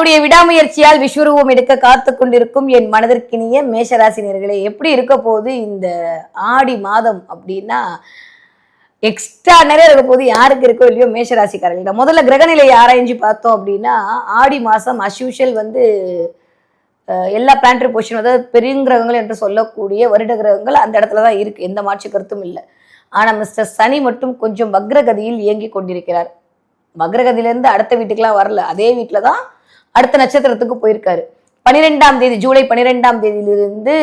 தன்னுடைய விடாமுயற்சியால் விஸ்வரூபம் எடுக்க காத்து கொண்டிருக்கும் என் மனதிற்கினிய மேஷராசினியர்களே எப்படி இருக்க போகுது இந்த ஆடி மாதம் அப்படின்னா எக்ஸ்ட்ரா நிறைய இருக்க போது யாருக்கு இருக்கோ இல்லையோ மேஷராசிக்காரர்கள்ட்ட முதல்ல கிரகநிலையை ஆராய்ஞ்சு பார்த்தோம் அப்படின்னா ஆடி மாதம் அஸ்யூஷுவல் வந்து எல்லா பிளான்டரி பொசிஷன் அதாவது பெருங்கிரகங்கள் என்று சொல்லக்கூடிய வருட கிரகங்கள் அந்த இடத்துல தான் இருக்கு. எந்த மாற்று கருத்தும் இல்லை. ஆனால் மிஸ்டர் சனி மட்டும் கொஞ்சம் வக்ரகதியில் இயங்கி கொண்டிருக்கிறார். வக்ரகதியிலேருந்து அடுத்த வீட்டுக்கெலாம் வரல. அதே வீட்டில் தான் அடுத்த நட்சத்திரத்துக்கு போயிருக்காரு. பன்னிரெண்டாம் தேதி ஜூலை பனிரெண்டாம் தேதியிலிருந்து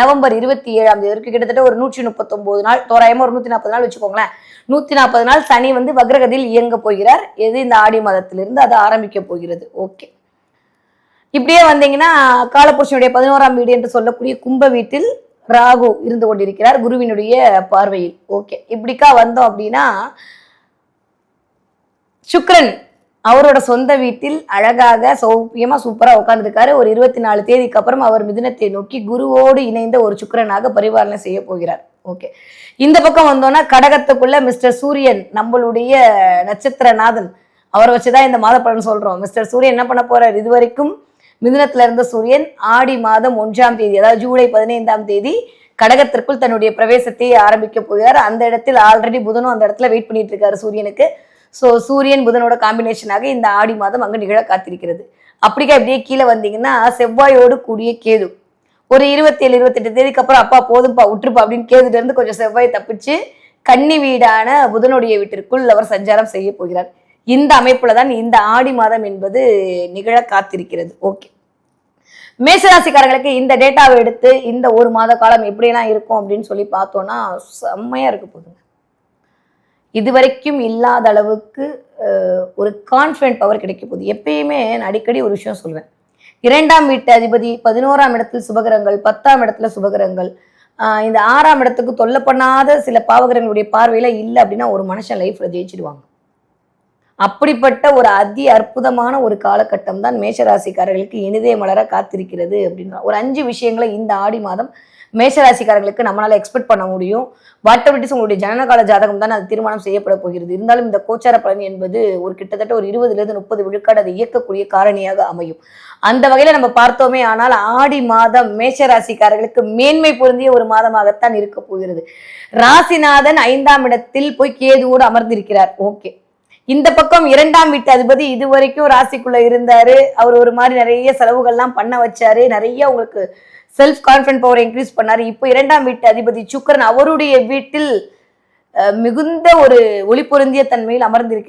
நவம்பர் இருபத்தி ஏழாம் தேதி வரைக்கும் கிட்டத்தட்ட ஒரு நூற்றி முப்பத்தொன்பது நாள் தோராயமா ஒரு நூற்றி நாற்பது நாள் வச்சுக்கோங்களேன். நூற்றி நாற்பது நாள் சனி வந்து வக்ரகதியில் இயங்க போகிறார். எது இந்த ஆடி மாதத்திலிருந்து அது ஆரம்பிக்க போகிறது. ஓகே. இப்படியே வந்தீங்கன்னா காலபுருஷனுடைய பதினோராம் வீடு என்று சொல்லக்கூடிய கும்ப வீட்டில் ராகு இருந்து கொண்டிருக்கிறார் குருவினுடைய பார்வையில். ஓகே. இப்படிக்கா வந்தோம் அப்படின்னா சுக்ரன் அவரோட சொந்த வீட்டில் அழகாக சௌக்கியமா சூப்பரா உட்கார்ந்துருக்காரு. ஒரு இருபத்தி நாலு தேதிக்கு அப்புறம் அவர் மிதினத்தை நோக்கி குருவோடு இணைந்த ஒரு சுக்கரனாக பரிபாலனை செய்ய போகிறார். ஓகே இந்த பக்கம் வந்தோன்னா கடகத்துக்குள்ள மிஸ்டர் சூரியன் நம்மளுடைய நட்சத்திரநாதன் அவரை வச்சுதான் இந்த மாத பலன் சொல்றோம். மிஸ்டர் சூரியன் என்ன பண்ண போறார்? இதுவரைக்கும் மிதுனத்துல இருந்த சூரியன் ஆடி மாதம் ஒன்றாம் தேதி அதாவது ஜூலை பதினைந்தாம் தேதி கடகத்திற்குள் தன்னுடைய பிரவேசத்தை ஆரம்பிக்க போகிறார். அந்த இடத்தில் ஆல்ரெடி புதனும் அந்த இடத்துல வெயிட் பண்ணிட்டு இருக்காரு சூரியனுக்கு. ஸோ சூரியன் புதனோட காம்பினேஷனாக இந்த ஆடி மாதம் அங்கு நிகழ காத்திருக்கிறது. அப்படிக்கா இப்படியே கீழே வந்தீங்கன்னா செவ்வாயோடு கூடிய கேது. ஒரு இருபத்தேழு இருபத்தெட்டு தேதிக்கு அப்புறம் அப்பா போதும்பா விட்டுருப்பா அப்படின்னு கேதுல இருந்து கொஞ்சம் செவ்வாய் தப்பிச்சு கன்னி வீடான புதனுடைய வீட்டிற்குள் அவர் சஞ்சாரம் செய்ய போகிறார். இந்த அமைப்புல தான் இந்த ஆடி மாதம் என்பது நிகழ காத்திருக்கிறது. ஓகே மேஷராசிக்காரர்களுக்கு இந்த டேட்டாவை எடுத்து இந்த ஒரு மாத காலம் எப்படியெல்லாம் இருக்கும் அப்படின்னு சொல்லி பார்த்தோம்னா செம்மையா இருக்க போகுதுங்க இதுவரைக்கும் இல்லாத அளவுக்கு ஒரு கான்ஃபிடென்ட் பவர் கிடைக்க போகுது. எப்பயுமே நான் அடிக்கடி ஒரு விஷயம் சொல்வேன். இரண்டாம் வீட்டு அதிபதி பதினோராம் இடத்தில் சுபகரங்கள் பத்தாம் இடத்துல சுபகரங்கள் இந்த ஆறாம் இடத்துக்கு தொல்லை பண்ணாத சில பாவகரங்களுடைய பார்வையில இல்லை அப்படின்னா ஒரு மனுஷன் லைஃப்ல ஜெயிச்சிடுவாங்க. அப்படிப்பட்ட ஒரு அதி அற்புதமான ஒரு காலகட்டம் தான் மேஷராசிக்காரர்களுக்கு இனிதே மலர காத்திருக்கிறது அப்படின்ற ஒரு அஞ்சு விஷயங்களை இந்த ஆடி மாதம் மேஷராசிக்காரர்களுக்கு நம்மளால எக்ஸ்பெக்ட் பண்ண முடியும். வாட்டபிலிட்டிஸ் உங்களுடைய ஜனனகால ஜாதகம் தான் அது தீர்மானம் செய்யப்பட போகிறது. இருந்தாலும் இந்த கோச்சார பலன் என்பது ஒரு கிட்டத்தட்ட ஒரு இருபதுலேருந்து முப்பது விழுக்காடு அதை இயக்கக்கூடிய காரணியாக அமையும். அந்த வகையில் நம்ம பார்த்தோமே ஆனால் ஆடி மாதம் மேஷராசிக்காரர்களுக்கு மேன்மை பொருந்திய ஒரு மாதமாகத்தான் இருக்க போகிறது. ராசிநாதன் ஐந்தாம் இடத்தில் போய் கேதுவோடு அமர்ந்திருக்கிறார். ஓகே. இந்த பக்கம் இரண்டாம் வீட்டு அதிபதி இது வரைக்கும் ராசிக்குள்ள இருந்தாரு. அவர் ஒரு மாதிரி நிறைய செலவுகள்லாம் பண்ண வச்சாரு. நிறைய உங்களுக்கு செல்ஃப் கான்ஃபிடன்ட் பவர் இன்க்ரீஸ் பண்ணாரு. இப்போ இரண்டாம் வீட்டு அதிபதி சுக்கரன் அவருடைய வீட்டில் மிகுந்த ஒரு ஒளி பொருந்திய தன்மையில் அமர்ந்திருக்கிறார்.